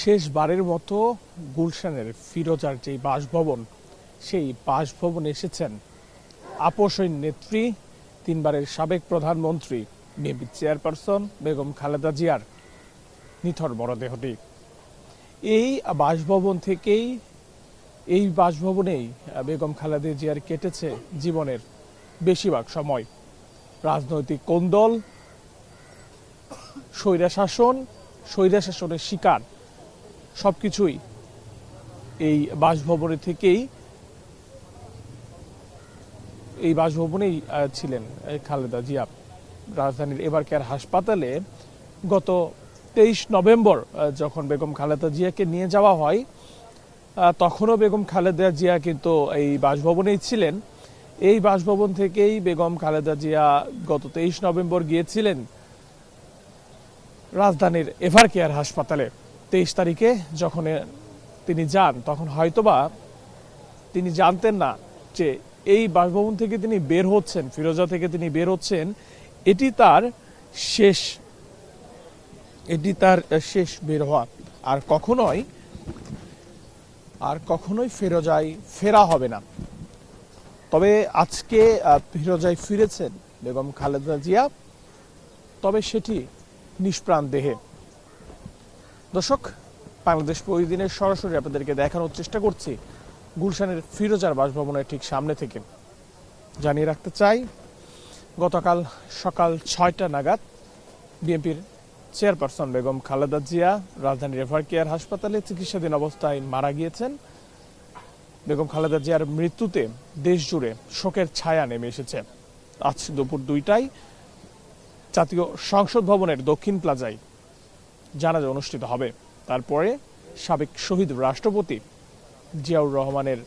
শেষবারের মতো গুলশানের ফিরোজার যেই বাসভবন, সেই বাসভবনে এসেছেন আপোষহীন নেত্রী, তিনবারের সাবেক প্রধানমন্ত্রী, বিএনপি চেয়ারপারসন বেগম খালেদা জিয়ার নিথর মরদেহটি। এই বাসভবন থেকেই, এই বাসভবনেই বেগম খালেদা জিয়ার কেটেছে জীবনের বেশিরভাগ সময়। রাজনৈতিক কোন্দল, স্বৈরাশাসন, স্বৈরাশাসনের শিকার। সবকিছুই এই বাসভবনে থেকেই এই বাসভবনেই ছিলেন খালেদা জিয়া রাজধানীর এবার কেয়ার হাসপাতালে। গত তেইশ নভেম্বর যখন বেগম খালেদা জিয়াকে নিয়ে যাওয়া হয় তখনও বেগম খালেদা জিয়া কিন্তু এই বাসভবনেই ছিলেন। এই বাসভবন থেকেই বেগম খালেদা জিয়া গত তেইশ নভেম্বর গিয়েছিলেন রাজধানীর এভার কেয়ার হাসপাতালে। তেইশ তারিখে যখন তিনি যান, তখন হয়তোবা তিনি জানতেন না যে এই বাসভবন থেকে তিনি বের হচ্ছেন, ফিরোজা থেকে তিনি বের হচ্ছেন, এটি তার শেষ, এটি তার শেষ বের হওয়া। আর কখনোই আর কখনোই ফিরোজায় ফেরা হবে না। তবে আজকে ফিরোজায় ফিরেছেন বেগম খালেদা জিয়া, তবে সেটি নিষ্প্রাণ দেহে। দর্শক, বাংলাদেশ প্রতিদিনের সরাসরি আপনাদেরকে দেখানোর চেষ্টা করছি গুলশানের ফিরোজার বাসভবনের ঠিক সামনে থেকে। জানিয়ে রাখতে চাই, গতকাল সকাল ছয়টা নাগাদ বিএনপির চেয়ারপারসন বেগম খালেদা জিয়া রাজধানীর এভার কেয়ার হাসপাতালে চিকিৎসাধীন অবস্থায় মারা গিয়েছেন। বেগম খালেদা জিয়ার মৃত্যুতে দেশ জুড়ে শোকের ছায়া নেমে এসেছে। আজ দুপুর দুইটায় জাতীয় সংসদ ভবনের দক্ষিণ প্লাজায় জানাজা অনুষ্ঠিত হবে। তারপরে সাবেক শহীদ রাষ্ট্রপতি জিয়াউর রহমানের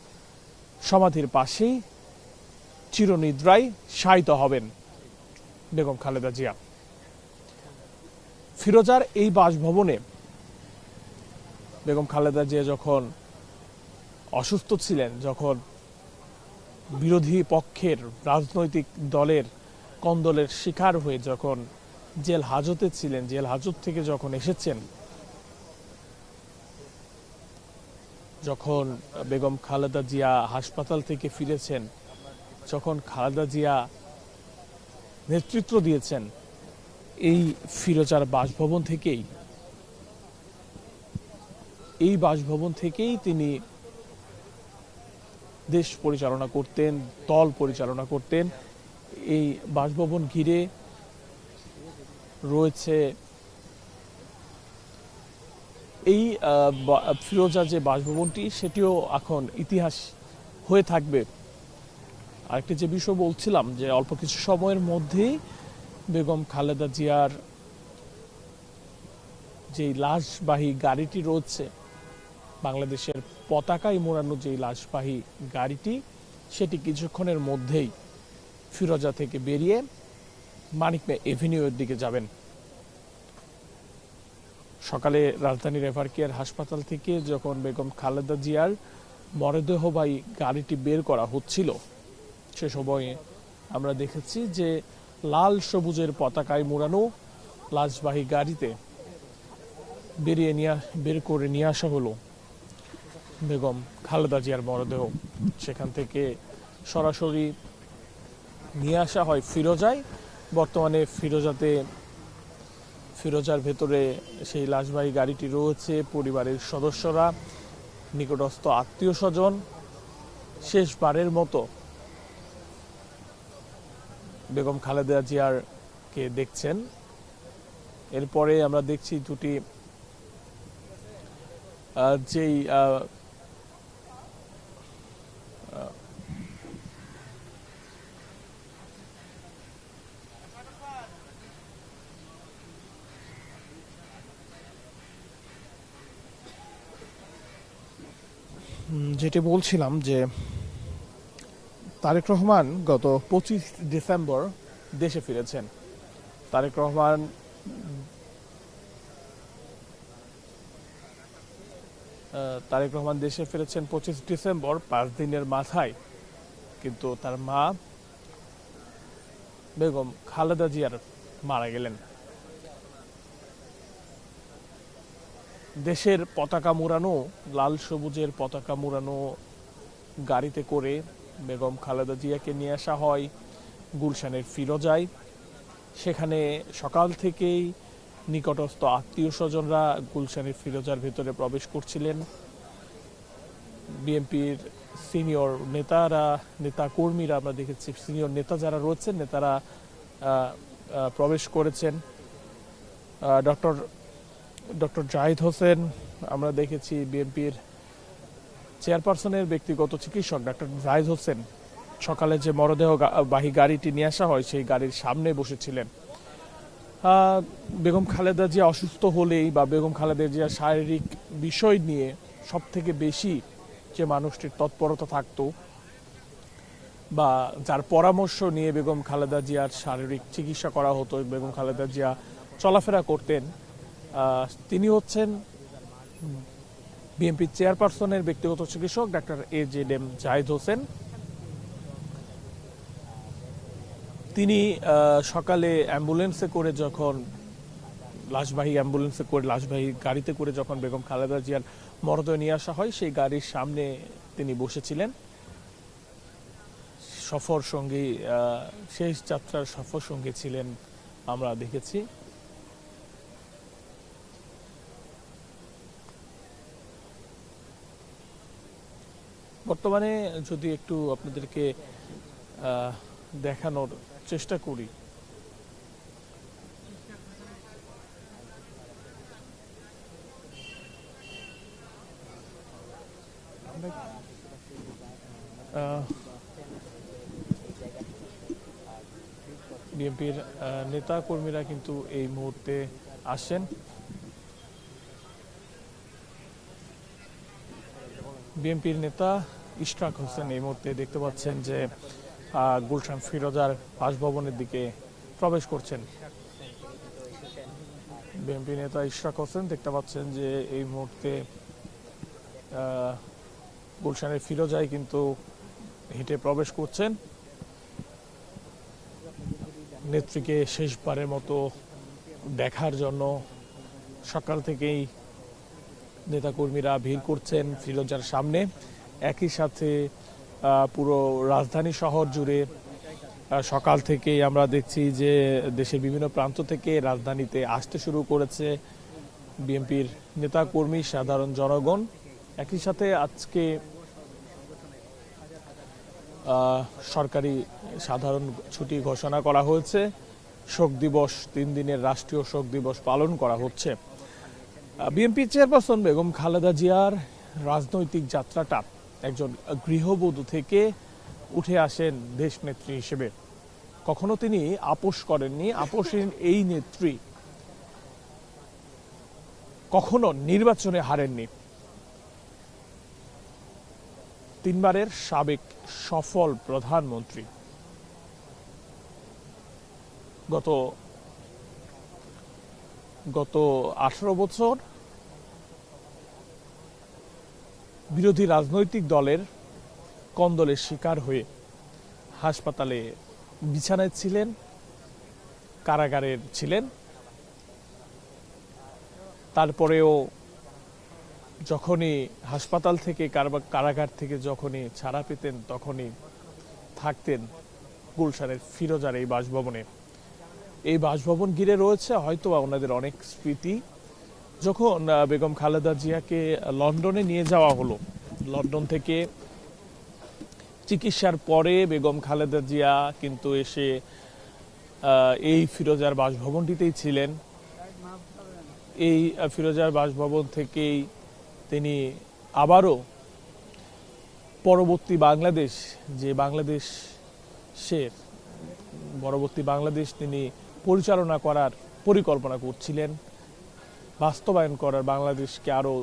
সমাধির পাশেই চিরনিদ্রায় শায়িত হবেন বেগম খালেদা জিয়া। ফিরোজার এই বাসভবনে বেগম খালেদা জিয়া যখন অসুস্থ ছিলেন, যখন বিরোধী পক্ষের রাজনৈতিক দলের কন্দলের শিকার হয়ে যখন জেল হাজতে ছিলেন, জেল হাজত থেকে যখন এসেছেন, যখন বেগম খালেদা জিয়া হাসপাতাল থেকে ফিরেছেন, যখন খালেদা জিয়া নেতৃত্ব দিয়েছেন, এই ফিরোজার বাসভবন থেকেই, এই বাসভবন থেকেই তিনি দেশ পরিচালনা করতেন, দল পরিচালনা করতেন। এই বাসভবন ঘিরে রয়েছে। এই ফিরোজা যে বাসভবনটি, সেটিও এখন ইতিহাস হয়ে থাকবে। আরেকটি যে বিষয় বলছিলাম, যে অল্প কিছু সময়ের মধ্যেই বেগম খালেদা জিয়ার যে লাশবাহী গাড়িটি রয়েছে, বাংলাদেশের পতাকায় মোড়ানো যে লাশবাহী গাড়িটি, সেটি কিছুক্ষণের মধ্যেই ফিরোজা থেকে বেরিয়ে মানিক মে এভিনিউয়ের দিকে যাবেন। সকালে রাজধানী রাজধানীর এভারকেয়ার হাসপাতাল থেকে যখন বেগম খালেদা জিয়ার মরদেহবাহী গাড়িটি বের করা হচ্ছিল, সে সময়ে আমরা দেখেছি যে লাল সবুজের পতাকায় মোড়ানো লাশবাহী গাড়িতে বেরিয়ে নিয়ে, বের করে নিয়ে আসা হলো বেগম খালেদা জিয়ার মরদেহ। সেখান থেকে সরাসরি নিয়ে আসা হয় ফিরোজায়। বর্তমানে ফিরোজাতে, ফিরোজার ভেতরে সেই লাশবাহী গাড়িটি রয়েছে, পরিবারের সদস্যরা, নিকটস্থ আত্মীয় স্বজন শেষবারের মতো বেগম খালেদা জিয়ার কে দেখছেন। এরপরে আমরা দেখছি দুটি যেই যেটি বলছিলাম যে তারেক রহমান গত পঁচিশ ডিসেম্বর দেশে ফিরেছেন। তারেক রহমান তারেক রহমান দেশে ফিরেছেন পঁচিশ ডিসেম্বর, পাঁচ দিনের মাথায়। কিন্তু তার মা বেগম খালেদা জিয়ার মারা গেলেন। দেশের পতাকা মুড়ানো, লাল সবুজের পতাকা মুড়ানো গাড়িতে করে বেগম খালেদা জিয়াকে নিয়ে আসা হয় গুলশানের ফিরোজায়। সেখানে সকাল থেকেই নিকটস্থ আত্মীয় স্বজনরা গুলশানের ফিরোজার ভেতরে প্রবেশ করছিলেন। বিএনপির সিনিয়র নেতারা নেতা কর্মীরা আমরা দেখেছি সিনিয়র নেতা যারা রয়েছেন, নেতারা প্রবেশ করেছেন। ডক্টর ডক্টর জাহিদ হোসেন, আমরা দেখেছি বিএনপির চেয়ারপারসনের ব্যক্তিগত চিকিৎসক ডক্টর জাহিদ হোসেন। সকালে যে মরদেহ বাহী গাড়িটি নিয়ে আসা হয়, সেই গাড়ির সামনে বসেছিলেন। বেগম খালেদা জিয়া অসুস্থ হলেই বা বেগম খালেদা জিয়ার শারীরিক বিষয় নিয়ে সব থেকে বেশি যে মানুষটির তৎপরতা থাকতো বা যার পরামর্শ নিয়ে বেগম খালেদা জিয়ার শারীরিক চিকিৎসা করা হতো, বেগম খালেদা জিয়া চলাফেরা করতেন তিনি হচ্ছেন বিএনপি চেয়ারপারসনের ব্যক্তিগত চিকিৎসক doctor A Z M Zahid Hossain. তিনি সকালে অ্যাম্বুলেন্সে করে যখন, লাশবাহী অ্যাম্বুলেন্সে করে, লাশবাহী গাড়িতে করে যখন বেগম খালেদা জিয়ার মরদেহ নিয়ে আসা হয়, সেই গাড়ির সামনে তিনি বসেছিলেন। সফর সঙ্গী শেষ যাত্রার সফর সঙ্গী ছিলেন, আমরা দেখেছি। বর্তমানে যদি একটু আপনাদেরকে দেখানোর চেষ্টা করি। বিএনপির নেতা কর্মীরা কিন্তু এই মুহূর্তে আসেন। বিএনপির নেতা ইশরাক হোসেন এই মুহূর্তে দেখতে পাচ্ছেন যে গুলশান ফিরোজার বাসভবনের দিকে প্রবেশ করছেন। বিএনপি নেতা ইশরাক হোসেন দেখতে পাচ্ছেন যে, এই মুহূর্তে গুলশানের ফিরোজায় কিন্তু হেঁটে প্রবেশ করছেন। নেত্রীকে শেষবারের মতো দেখার জন্য সকাল থেকেই নেতাকর্মীরা ভিড় করছেন ফিরোজার সামনে। একই সাথে পুরো রাজধানী শহর জুড়ে সকাল থেকেই আমরা দেখছি যে দেশের বিভিন্ন প্রান্ত থেকে রাজধানীতে আসতে শুরু করেছে বিএনপির নেতাকর্মী, সাধারণ জনগণ। একই সাথে আজকে সরকারি সাধারণ ছুটি ঘোষণা করা হয়েছে। শোক দিবস, তিন দিনের রাষ্ট্রীয় শোক দিবস পালন করা হচ্ছে। বিএনপি চেয়ারপারসন বেগম খালেদা জিয়ার রাজনৈতিক যাত্রাটা একজন গৃহবধূ থেকে উঠে আসেন দেশ নেত্রী হিসেবে। কখনো তিনি আপোষ করেননি, আপোষহীন এই নেত্রী কখনো নির্বাচনে হারেননি। তিনবারের সাবেক সফল প্রধানমন্ত্রী। গত গত আঠারো বছর বিরোধী রাজনৈতিক দলের কন্দলের শিকার হয়ে হাসপাতালে বিছানায় ছিলেন কারাগারের ছিলেন। তারপরেও যখনই হাসপাতাল থেকে কারাগার থেকে যখনই ছাড়া পেতেন, তখনই থাকতেন গুলশানের ফিরোজার এই বাসভবনে। এই বাসভবন ঘিরে রয়েছে হয়তো ওনাদের অনেক স্মৃতি। যখন বেগম খালেদা জিয়াকে লন্ডনে নিয়ে যাওয়া হলো, লন্ডন থেকে চিকিৎসার পরে বেগম খালেদা জিয়া কিন্তু এসে এই ফিরোজার বাসভবনটিতেই ছিলেন। এই ফিরোজার বাসভবন থেকেই তিনি আবারও পরবর্তী বাংলাদেশ, যে বাংলাদেশের, পরবর্তী বাংলাদেশ তিনি পরিচালনা করার পরিকল্পনা করছিলেন। বাস্তবায়ন করার, বাংলাদেশকে আরও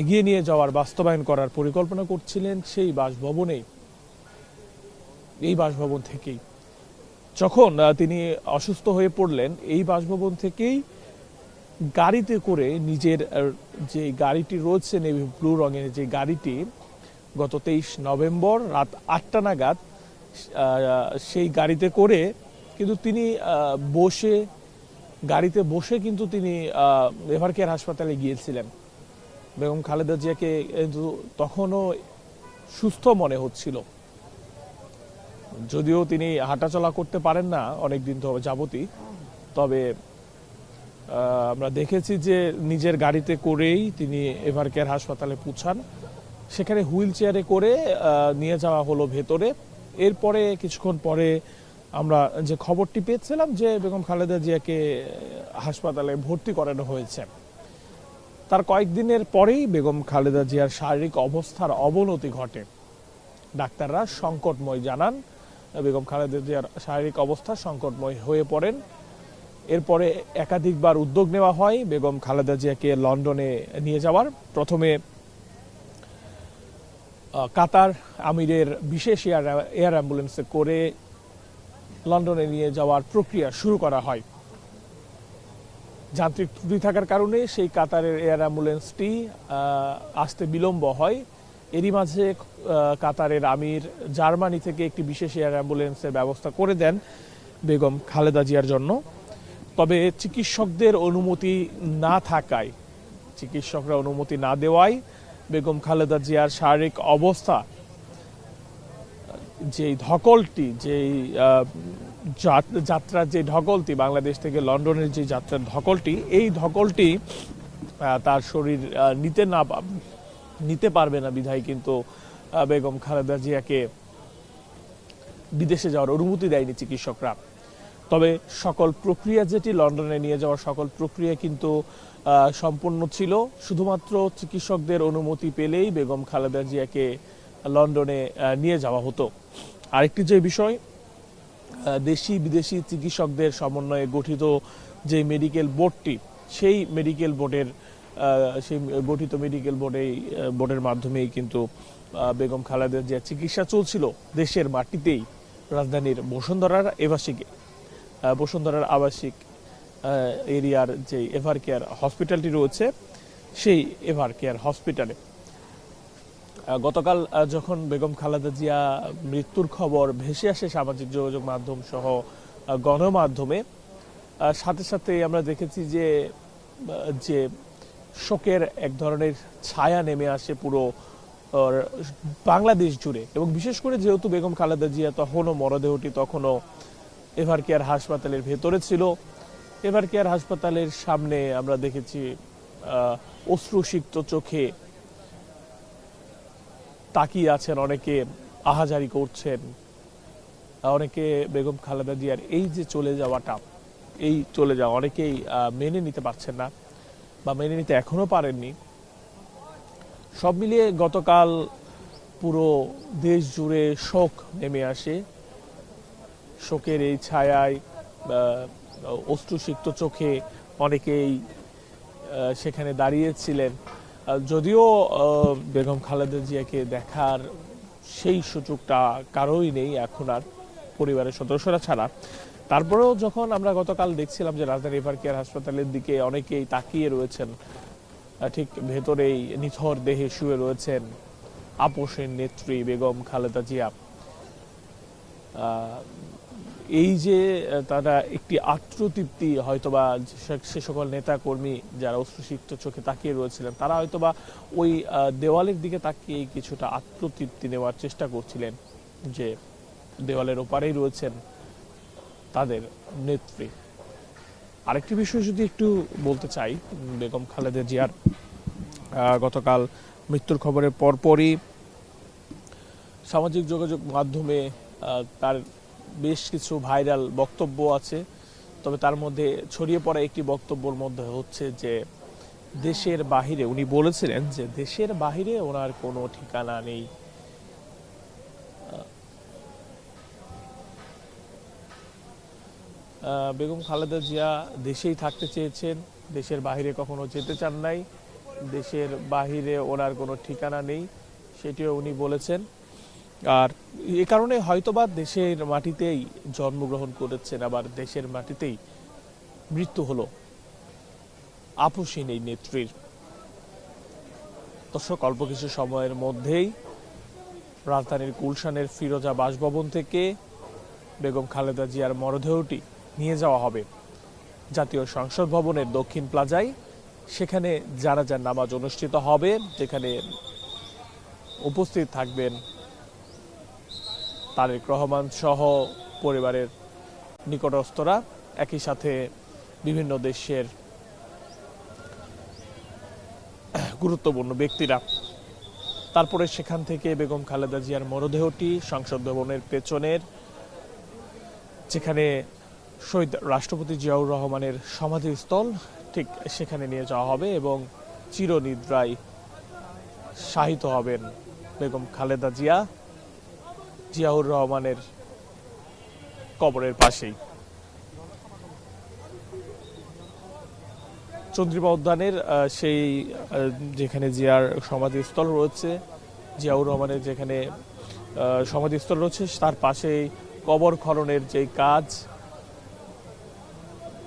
এগিয়ে নিয়ে যাওয়ার, বাস্তবায়ন করার পরিকল্পনা করছিলেন সেই বাসভবনে এই বাসভবন থেকেই। যখন তিনি অসুস্থ হয়ে পড়লেন, এই বাসভবন থেকেই গাড়িতে করে নিজের যে গাড়িটি রয়েছে নেভি ব্লু রঙের যে গাড়িটি, গত তেইশ নভেম্বর রাত আটটা নাগাদ সেই গাড়িতে করে কিন্তু তিনি বসে, গাড়িতে বসে কিন্তু তিনি এভার কেয়ার হাসপাতালে গিয়েছিলেন। বেগম খালেদা জিয়াকে কিন্তু তখনও সুস্থ মনে হচ্ছিল। যদিও তিনি হাঁটাচলা করতে পারেন না অনেক দিন ধরে যাবতই, তবে আমরা দেখেছি যে নিজের গাড়িতে করেই তিনি এভার কেয়ার হাসপাতালে পৌঁছান। সেখানে হুইল চেয়ারে করে নিয়ে যাওয়া হলো ভেতরে। এরপরে কিছুক্ষণ পরে আমরা যে খবরটি পেয়েছিলাম যে বেগম খালেদা জিয়াকে হাসপাতালে ভর্তি করানো হয়েছে। তার কয়েকদিনের পরেই বেগম খালেদা জিয়ার শারীরিক অবস্থার অবনতি ঘটে। ডাক্তাররা সংকটময় জানান, বেগম খালেদা জিয়ার শারীরিক অবস্থা সংকটময় হয়ে পড়েন। এরপরে একাধিকবার উদ্যোগ নেওয়া হয় বেগম খালেদা জিয়াকে লন্ডনে নিয়ে যাওয়ার। প্রথমে কাতার আমিরের বিশেষ এয়ার এয়ার অ্যাম্বুলেন্সে করে লন্ডনে নিয়ে যাওয়ার প্রক্রিয়া শুরু করা হয়। যান্ত্রিক ত্রুটি থাকার কারণে সেই কাতারের এয়ার অ্যাম্বুলেন্সটি আসতে বিলম্ব হয়। এরই মাঝে কাতারের আমির জার্মানি থেকে একটি বিশেষ এয়ার অ্যাম্বুলেন্সের ব্যবস্থা করে দেন বেগম খালেদা জিয়ার জন্য। তবে চিকিৎসকদের অনুমতি না থাকায়, চিকিৎসকরা অনুমতি না দেওয়ায় বেগম খালেদা জিয়ার শারীরিক অবস্থা যেই ধকলটি আহ, যাত্রার যে ধকলটি বাংলাদেশ থেকে লন্ডনের যে যাত্রার ধকলটি এই ধকলটি তার শরীর নিতে না নিতে পারবে না বিধায় কিন্তু বেগম খালেদা জিয়াকে বিদেশে যাওয়ার অনুমতি দেয়নি চিকিৎসকরা। তবে সকল প্রক্রিয়া যেটি লন্ডনে নিয়ে যাওয়ার সকল প্রক্রিয়া কিন্তু সম্পূর্ণ ছিল। শুধুমাত্র চিকিৎসকদের অনুমতি পেলেই বেগম খালেদা জিয়াকে লন্ডনে নিয়ে যাওয়া হতো। আরেকটি যে বিষয় দেশি বিদেশি চিকিৎসকদের সমন্বয়ে গঠিত যে মেডিকেল বোর্ডটি, সেই মেডিকেল বোর্ডের সেই গঠিত মেডিকেল বোর্ডে বোর্ডের মাধ্যমেই কিন্তু বেগম খালেদের যে চিকিৎসা চলছিল দেশের মাটিতেই রাজধানীর বসুন্ধরার এভাসিকে বসুন্ধরার আবাসিক এরিয়ার যে এভার কেয়ার হসপিটালটি রয়েছে, সেই এভার কেয়ার হসপিটালে গতকাল যখন বেগম খালেদা জিয়া মৃত্যুর খবর ভেসে আসে সামাজিক যোগাযোগ মাধ্যম সহ গণমাধ্যমে সাথে সাথে আমরা দেখেছি যে যে শোকের এক ধরনের ছায়া নেমে আসে পুরো বাংলাদেশ জুড়ে। এবং বিশেষ করে যেহেতু বেগম খালেদা জিয়া তখনও মরদেহটি তখনও এভার কেয়ার হাসপাতালের ভেতরে ছিল, এভার কেয়ার হাসপাতালের সামনে আমরা দেখেছি অশ্রুসিক্ত চোখে তাকিয়ে আছেন, অনেকে আহাজারি করছেন, অনেকে বেগম খালেদা জিয়ার এই যে চলে যাওয়াটা, এই চলে যাওয়া অনেকেই মেনে নিতে পারছেন না বা মেনে নিতে এখনও পারেননি। সব মিলিয়ে গতকাল পুরো দেশ জুড়ে শোক নেমে আসে। শোকের এই ছায়ায় অশ্রুসিক্ত চোখে অনেকেই সেখানে দাঁড়িয়েছিলেন। যদিও বেগম খালেদা জিয়াকে দেখার সেই সুযোগটা কারোই নেই এখন আর পরিবারের সদস্যরা ছাড়া। তারপরেও যখন আমরা গতকাল দেখছিলাম যে রাজধানী এভার কেয়ার হাসপাতালের দিকে অনেকেই তাকিয়ে রয়েছেন ঠিক ভেতরেই নিথর দেহে শুয়ে রয়েছেন আপোষের নেত্রী বেগম খালেদা জিয়া। এই যে তারা একটি আত্মতৃপ্তি হয়তোবা সে সকল নেতা কর্মী যারা অশ্রুসিক্ত চোখে তাকিয়ে রয়েছিলেন, তারা হয়তোবা ওই দেওয়ালের দিকে তাকিয়ে কিছুটা আত্মতৃপ্তি নেওয়ার চেষ্টা করছিলেন যে দেওয়ালের ওপারেই রয়েছেন তাদের নেত্রী। আরেকটি বিষয় যদি একটু বলতে চাই, বেগম খালেদা জিয়ার গতকাল মৃত্যুর খবরের পরপরই সামাজিক যোগাযোগ মাধ্যমে তার বেশ কিছু ভাইরাল বক্তব্য আছে, তবে তার মধ্যে ছড়িয়ে পড়া একটি বক্তব্যের মধ্যে হচ্ছে যে দেশের বাহিরে, উনি বলেছিলেন যে দেশের বাহিরে ওনার কোনো ঠিকানা নেই। বেগম খালেদা জিয়া দেশেই থাকতে চেয়েছেন, দেশের বাহিরে কখনো যেতে চান নাই, দেশের বাহিরে ওনার কোনো ঠিকানা নেই, সেটিও উনি বলেছেন। আর এ কারণে হয়তোবা দেশের মাটিতেই জন্মগ্রহণ করেছেন, আবার দেশের মাটিতেই মৃত্যু হলো। আপোষহীন এই নেত্রীর। দর্শক, অল্প কিছু সময়ের মধ্যেই রাজধানীর গুলশানের ফিরোজা বাসভবন থেকে বেগম খালেদা জিয়ার মরদেহটি নিয়ে যাওয়া হবে। জাতীয় সংসদ ভবনের দক্ষিণ প্লাজায় সেখানে জানাজার নামাজ অনুষ্ঠিত হবে, যেখানে উপস্থিত থাকবেন তারেক রহমান সহ পরিবারের নিকটস্থরা একই সাথে বিভিন্ন দেশের গুরুত্বপূর্ণ ব্যক্তিরা। তারপরে সেখান থেকে বেগম খালেদা জিয়ার মরদেহটি সংসদ ভবনের পেছনের, যেখানে শহীদ রাষ্ট্রপতি জিয়াউর রহমানের সমাধিস্থল, ঠিক সেখানে নিয়ে যাওয়া হবে এবং চিরনিদ্রায় শাহিত হবেন বেগম খালেদা জিয়া। জিয়াউর রহমানের কবরের পাশেই। চন্দ্রিমা উদ্যানের সেই যেখানে জিয়ার সমাধিস্থল রয়েছে, জিয়াউর রহমানের যেখানে সমাধিস্থল রয়েছে, তার পাশেই কবর খননের যে কাজ,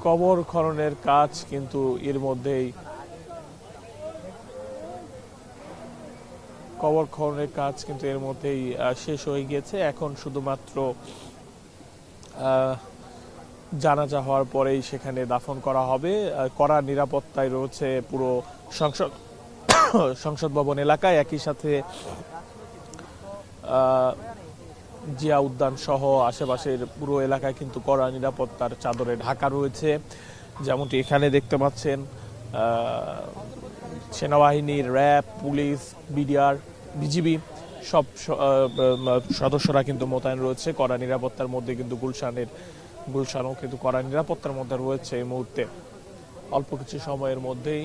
কবর খননের কাজ কিন্তু এর মধ্যেই কবর খননের কাজ কিন্তু এর মধ্যেই শেষ হয়ে গিয়েছে। এখন শুধুমাত্র জানাজা হওয়ার পরেই সেখানে দাফন করা হবে। কড়া নিরাপত্তায় রয়েছে পুরো সংসদ সংসদ ভবন এলাকায়। একই সাথে জিয়া উদ্যান সহ আশেপাশের পুরো এলাকায় কিন্তু কড়া নিরাপত্তার চাদরে ঢাকা রয়েছে। যেমনটি এখানে দেখতে পাচ্ছেন আহ, সেনাবাহিনী র্যাব পুলিশ বিডিআর বিজিবি সব সদস্যরা কিন্তু মোতায়েন রয়েছে। কড়া নিরাপত্তার মধ্যে কিন্তু গুলশানের গুলশানও কিন্তু কড়া নিরাপত্তার মধ্যে রয়েছে এই মুহূর্তে। অল্প কিছু সময়ের মধ্যেই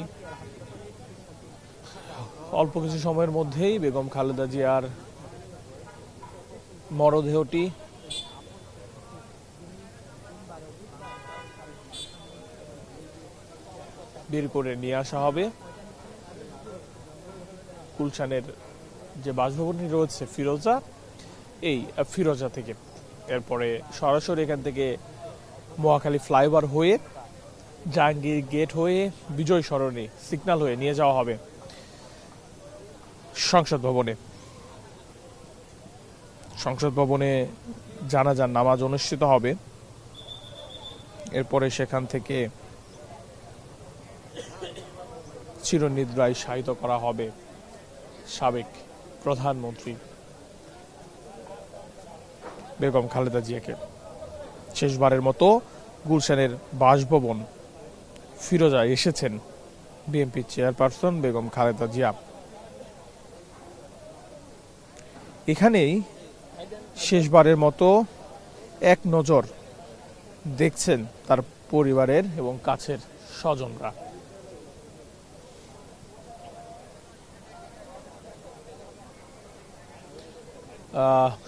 অল্প কিছু সময়ের মধ্যেই বেগম খালেদা জিয়ার মরদেহটি বের করে নিয়ে আসা হবে। গুলশানের যে বাসভবনটি রয়েছে ফিরোজা, এই ফিরোজা থেকে। এরপরে সরাসরি এখান থেকে মহাখালী ফ্লাইওভার হয়ে, জাহাঙ্গীর গেট হয়ে, বিজয় সরণি সিগন্যাল হয়ে নিয়ে যাওয়া হবে সংসদ ভবনে। সংসদ ভবনে জানাজার নামাজ অনুষ্ঠিত হবে। এরপরে সেখান থেকে চিরনিদ্রায় শায়িত করা হবে। সাবেক প্রধানমন্ত্রী বেগম খালেদা জিয়াকে। শেষবারের মতো গুলশানের বাসভবন ফিরোজা এসেছেন বিএনপি চেয়ারপারসন বেগম খালেদা জিয়া। এখানেই শেষবারের মতো এক নজর দেখছেন তার পরিবারের এবং কাছের স্বজনরা।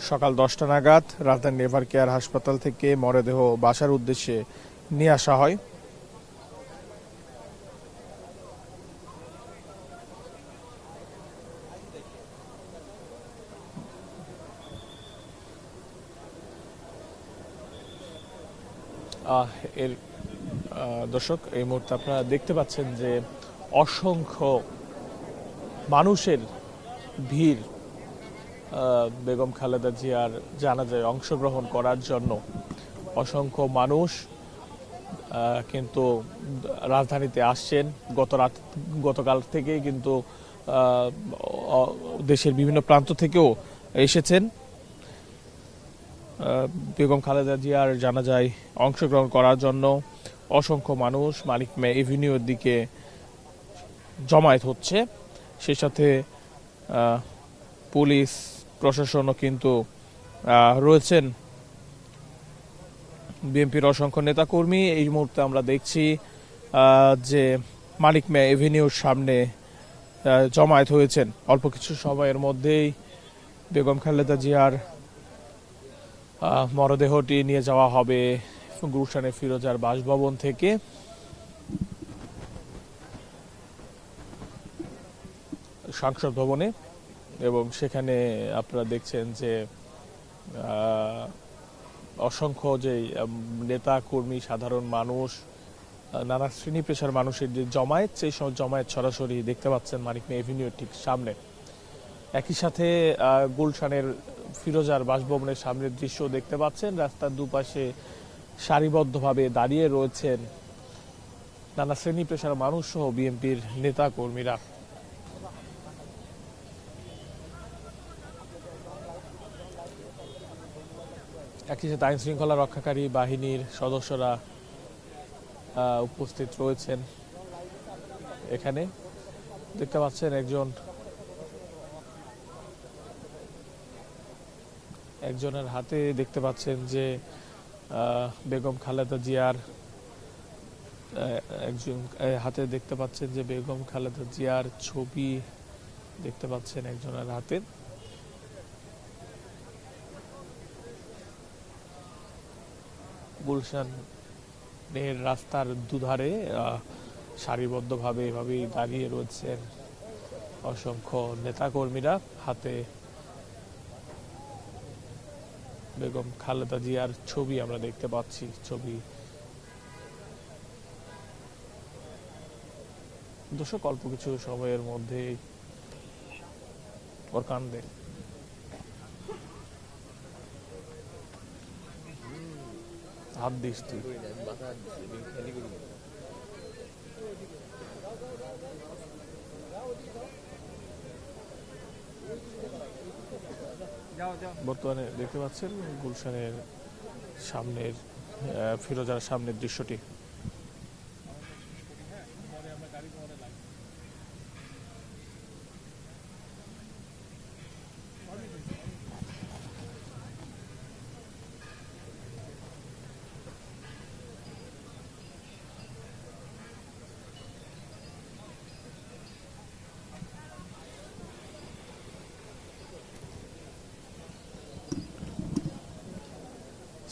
সকাল দশটা নাগাদ রাজধানী নেভার কেয়ার হাসপাতাল থেকে মরদেহ বাসার উদ্দেশ্যে নিয়ে আসা হয়। এর দর্শক, এই মুহূর্তে আপনারা দেখতে পাচ্ছেন যে অসংখ্য মানুষের ভিড় বেগম খালেদা জিয়ার জানাজায় অংশগ্রহণ করার জন্য অসংখ্য মানুষ কিন্তু রাজধানীতে আসছেন। গত রাত, গতকাল থেকেই কিন্তু দেশের বিভিন্ন প্রান্ত থেকেও এসেছেন। বেগম খালেদা জিয়ার জানাজায় অংশগ্রহণ করার জন্য অসংখ্য মানুষ মালিক মে এভিনিউর দিকে জমায়েত হচ্ছে। সেই সাথে পুলিশ প্রশাসনও কিন্তু রয়েছেন। বিএনপির অসংখ্য নেতাকর্মী, এই মুহূর্তে আমরা দেখছি যে মালিক মে এভিনিউর সামনে জমায়েত হয়েছেন। অল্প কিছু সময়ের মধ্যেই বেগম খালেদা জিয়ার মরদেহটি নিয়ে যাওয়া হবে গুলশানে ফিরোজার বাসভবন থেকে। সংসদ ভবনে এবং সেখানে আপনারা দেখছেন যে অসংখ্য যে নেতা, কর্মী, সাধারণ মানুষ নানা শ্রেণি পেশার মানুষের যে জমায়েত, সেই সব জমায়েত সরাসরি দেখতে পাচ্ছেন মানিক মে এভিনিউর ঠিক সামনে। একই সাথে গুলশানের ফিরোজার বাসভবনের সামনের দৃশ্য দেখতে পাচ্ছেন। রাস্তার দুপাশে সারিবদ্ধভাবে দাঁড়িয়ে রয়েছেন নানা শ্রেণি পেশার মানুষ সহ বিএনপির নেতা, কর্মীরা। একই সাথে আইন শৃঙ্খলা রক্ষাকারী বাহিনীর সদস্যরা উপস্থিত রয়েছেন এখানে। দেখতে পাচ্ছেন একজন, একজনের হাতে দেখতে পাচ্ছেন যে বেগম খালেদা জিয়ার একজন হাতে দেখতে পাচ্ছেন যে বেগম খালেদা জিয়ার ছবি দেখতে পাচ্ছেন একজনের হাতে। গুলশানের রাস্তার দুধারে সারিবদ্ধভাবে এভাবেই দাঁড়িয়ে রয়েছেন অসংখ্য নেতাকর্মীরা। হাতে বেগম খালেদা জিয়ার ছবি আমরা দেখতে পাচ্ছি, ছবি। দর্শক, অল্প কিছু সময়ের মধ্যে ওর কান্দে হাত তুই। বর্তমানে দেখতে পাচ্ছেন গুলশানের সামনের ফিরোজার সামনের দৃশ্যটি।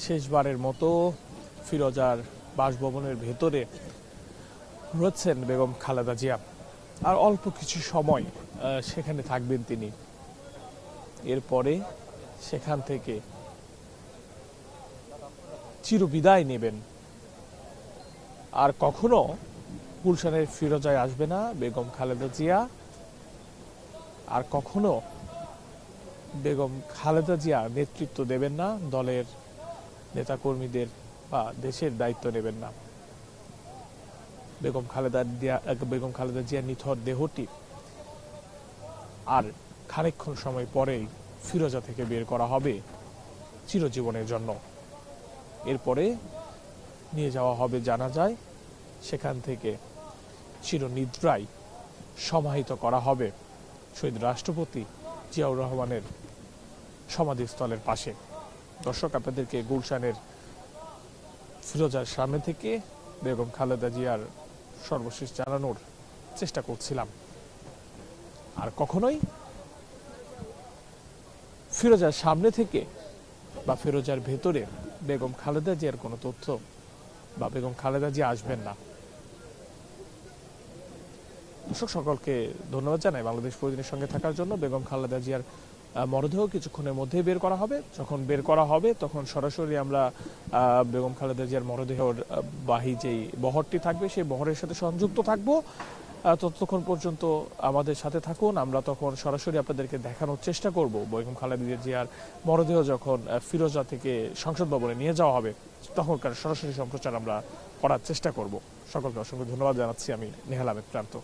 শেষবারের মতো ফিরোজার বাসভবনের ভেতরে রয়েছেন বেগম খালেদা জিয়া। আর অল্প কিছু সময় সেখানে থাকবেন তিনি। এরপরে সেখান থেকে চিরবিদায় নেবেন। আর কখনো গুলশানের ফিরোজায় আসবে না বেগম খালেদা জিয়া। আর কখনো বেগম খালেদা জিয়া নেতৃত্ব দেবেন না দলের নেতাকর্মীদের বা দেশের দায়িত্ব নেবেন না। বেগম খালেদা জিয়া বেগম খালেদা জিয়ার নিথর দেহটি আর খানিকক্ষণ সময় পরেই ফিরোজা থেকে বের করা হবে চিরজীবনের জন্য। এরপরে নিয়ে যাওয়া হবে জানা যায় সেখান থেকে চিরনিদ্রায় সমাহিত করা হবে শহীদ রাষ্ট্রপতি জিয়াউর রহমানের সমাধিস্থলের পাশে। দর্শক, আপনাদেরকে গুলশানের ফিরোজার সামনে থেকে বেগম খালেদা জিয়ার সর্বশেষ জানানোর চেষ্টা করছিলাম। আর কখনোই ফিরোজার সামনে থেকে বা ফিরোজার ভেতরে বেগম খালেদা জিয়ার কোনো তথ্য বা বেগম খালেদা জিয়া আসবেন না। দর্শক, সকলকে ধন্যবাদ জানাই বাংলাদেশ প্রতিদিনের সঙ্গে থাকার জন্য। বেগম খালেদা জিয়ার মরদেহ কিছুক্ষণের মধ্যেই বের করা হবে। যখন বের করা হবে, তখন সরাসরি আমরা বেগম খালেদা জিয়ার মরদেহর বাহী যেই বহরটি থাকবে, সেই বহরের সাথে সংযুক্ত থাকব। ততক্ষণ পর্যন্ত আমাদের সাথে থাকুন। আমরা তখন সরাসরি আপনাদেরকে দেখানোর চেষ্টা করব। বেগম খালেদা জিয়ার মরদেহ যখন ফিরোজা থেকে সংসদ ভবনে নিয়ে যাওয়া হবে, তখনকার সরাসরি সম্প্রচার আমরা করার চেষ্টা করব। সকলকে অসংখ্য ধন্যবাদ জানাচ্ছি আমি, নেহাল আহমেদ প্রান্ত